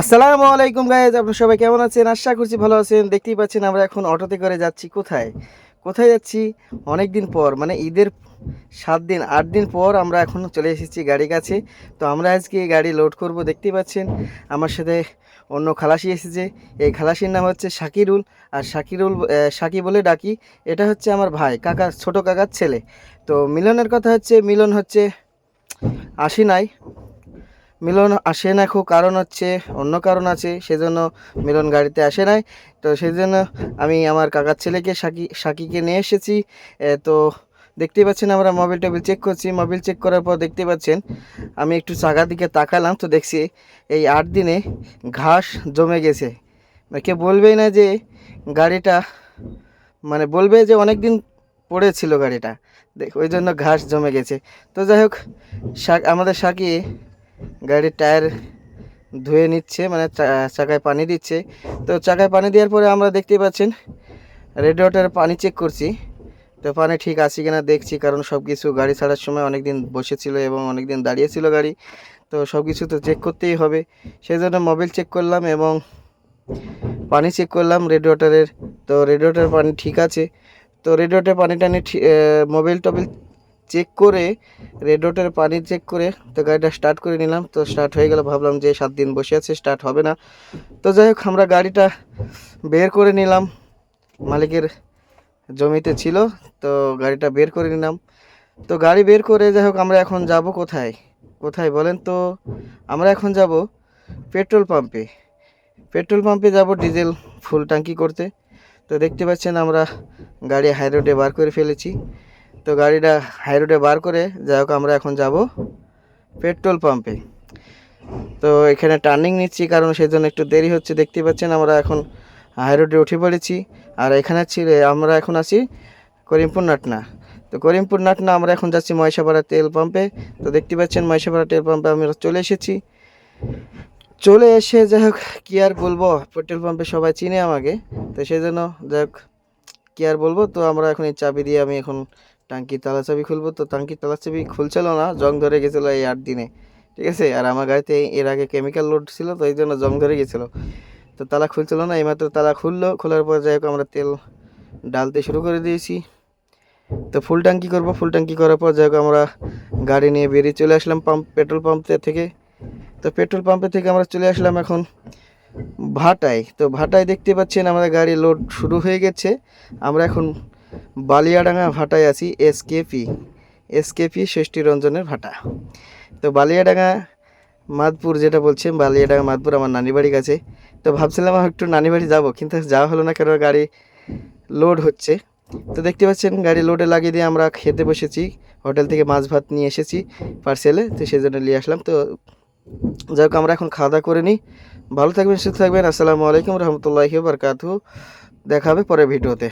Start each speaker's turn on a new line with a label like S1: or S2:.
S1: আসসালামু আলাইকুম গাইজ আপনারা সবাই কেমন আছেন? আশা করছি ভালো আছেন। দেখতেই পাচ্ছেন আমরা এখন অটোতে করে যাচ্ছি। কোথায়? কোথায় যাচ্ছি? অনেক দিন পর মানে ঈদের সাত দিন, আট দিন পর আমরা এখন চলে এসেছি গাড়ি কাছে। তো আমরা আজকে গাড়ি লোড করব, দেখতেই পাচ্ছেন। আমার সাথে অন্য খালাসি এসেছে। এই খালাসির নাম হচ্ছে শাকিরুল। আর শাকিরুল শাকি বলে ডাকি। এটা হচ্ছে আমার ভাই কাকা ছোট কাকার ছেলে। তো মিলনের কথা হচ্ছে, মিলন হচ্ছে আসি নাই। মিলন আসে না, খুব কারণ হচ্ছে, অন্য কারণ আছে, সেজন্য মিলন গাড়িতে আসে নাই। তো সেই জন্য আমি আমার কাকার ছেলেকে, সাকি, সাকিকে নিয়ে এসেছি। তো দেখতেই পাচ্ছেন আমরা মোবাইল টোবিল চেক করছি। মোবাইল চেক করার পর দেখতে পাচ্ছেন, আমি একটু চাকার দিকে তাকালাম। তো দেখছি, এই আট দিনে ঘাস জমে গেছে। কেউ বলবেই না যে গাড়িটা মানে বলবে যে অনেক দিন পড়েছিল গাড়িটা। দেখ, ওই জন্য ঘাস জমে গেছে। তো যাই হোক, শাক- আমাদের সাকি গাড়ির টায়ার ধুয়ে নিচ্ছে মানে চাকায় পানি দিচ্ছে। তো চাকায় পানি দেওয়ার পরে আমরা দেখতে পাচ্ছেন রেডিওটার পানি চেক করছি। তো পানি ঠিক আছে কিনা দেখছি, কারণ সব কিছু গাড়ি ছাড়ার সময় অনেক দিন বসেছিল এবং অনেক দিন দাঁড়িয়েছিল গাড়ি। তো সব কিছু তো চেক করতেই হবে। সেই জন্য মোবিল চেক করলাম এবং পানি চেক করলাম রেডিওটারের তো রেডিওটার পানি ঠিক আছে। তো রেডিওটার পানি টানি মোবিল টবিল চেক করে রেডিওটার পানি চেক করে তো গাড়িটা স্টার্ট করে নিলাম। তো স্টার্ট হয়ে গেল, ভাবলাম যে সাত দিন বসে আছে স্টার্ট হবে না। তো যাই হোক, আমরা গাড়িটা বের করে নিলাম। মালিকের জমিতে ছিল, তো গাড়িটা বের করে নিলাম। তো গাড়ি বের করে যাই হোক, আমরা এখন যাব কোথায়? কোথায় বলেন তো? আমরা এখন যাব পেট্রোল পাম্পে। পেট্রোল পাম্পে যাব ডিজেল ফুল ট্যাঙ্কি করতে। তো দেখতে পাচ্ছেন আমরা গাড়ি হাই রোডে বার করে ফেলেছি। তো গাড়িটা হাই রোডে বার করে যাই হোক আমরা এখন যাব পেট্রোল পাম্পে তো এখানে টার্নিং নিচ্ছি কারণ সেই জন্য একটু দেরি হচ্ছে, দেখতে পাচ্ছেন আমরা এখন হাই রোডে উঠে পড়েছি। আর এখানে ছিল আমরা এখন আছি করিমপুর নাটনা। তো করিমপুর নাটনা আমরা এখন যাচ্ছি ময়সাপাড়া তেল পাম্পে তো দেখতে পাচ্ছেন ময়সাপাড়া তেল পাম্পে আমরা চলে এসেছি। চলে এসে যাই হোক, কী আর বলব? পেট্রোল পাম্পে সবাই চিনে আমাকে। তো সেই জন্য যাই হোক, কী আর বলব? তো আমরা এখন এই চাবি দিয়ে আমি এখন টাঙ্কি তালা চাবি খুলবো তো টাঙ্কি তালা চাবি খুলছিল না, জং ধরে গেছিল এই আট দিনে, ঠিক আছে? আর আমার গাড়িতে এর আগে কেমিক্যাল লোড ছিল তো এই জন্য জং ধরে গেছিল। তো তালা খুলছিল না, এইমাত্র তালা খুললো, খোলার পর যাই হোক আমরা তেল ডালতে শুরু করে দিয়েছি। তো ফুল ট্যাঙ্কি করব ফুল ট্যাঙ্কি করার পর যাই হোক আমরা গাড়ি নিয়ে বেরিয়ে চলে আসলাম পাম্প পেট্রোল পাম্পের থেকে। তো পেট্রোল পাম্পে থেকে আমরা চলে আসলাম এখন ভাটায়। তো ভাটায় দেখতে পাচ্ছেন আমাদের গাড়ি লোড শুরু হয়ে গেছে। আমরা এখন বালিয়াডাঙ্গা ভাটায় আছি এসকেপি এসকেপি ষষ্ঠী রঞ্জনের ভাটা। তো বালিয়াডাঙ্গা মাদপুর যেটা বলছে বালিয়াডাঙ্গা মাদপুর আমার নানি বাড়ি কাছে। তো ভাবছিলাম আমি একটু নানি বাড়ি যাব, কিন্তু যাওয়া হলো না কেন, গাড়ি লোড হচ্ছে। তো দেখতে পাচ্ছেন, গাড়ি লোডে লাগিয়ে দিয়ে আমরা খেতে বসেছি, হোটেল থেকে মাছ ভাত নিয়ে এসেছি পার্সেলে তো সেই জন্য নিয়ে আসলাম। তো যাই হোক, আমরা এখন খাওয়া দাওয়া করে নিই। ভালো থাকবেন, সুস্থ থাকবেন, আসসালামু আলাইকুম, রহমতুল্লাহি বারকাতু দেখা হবে পরের ভিডিওতে।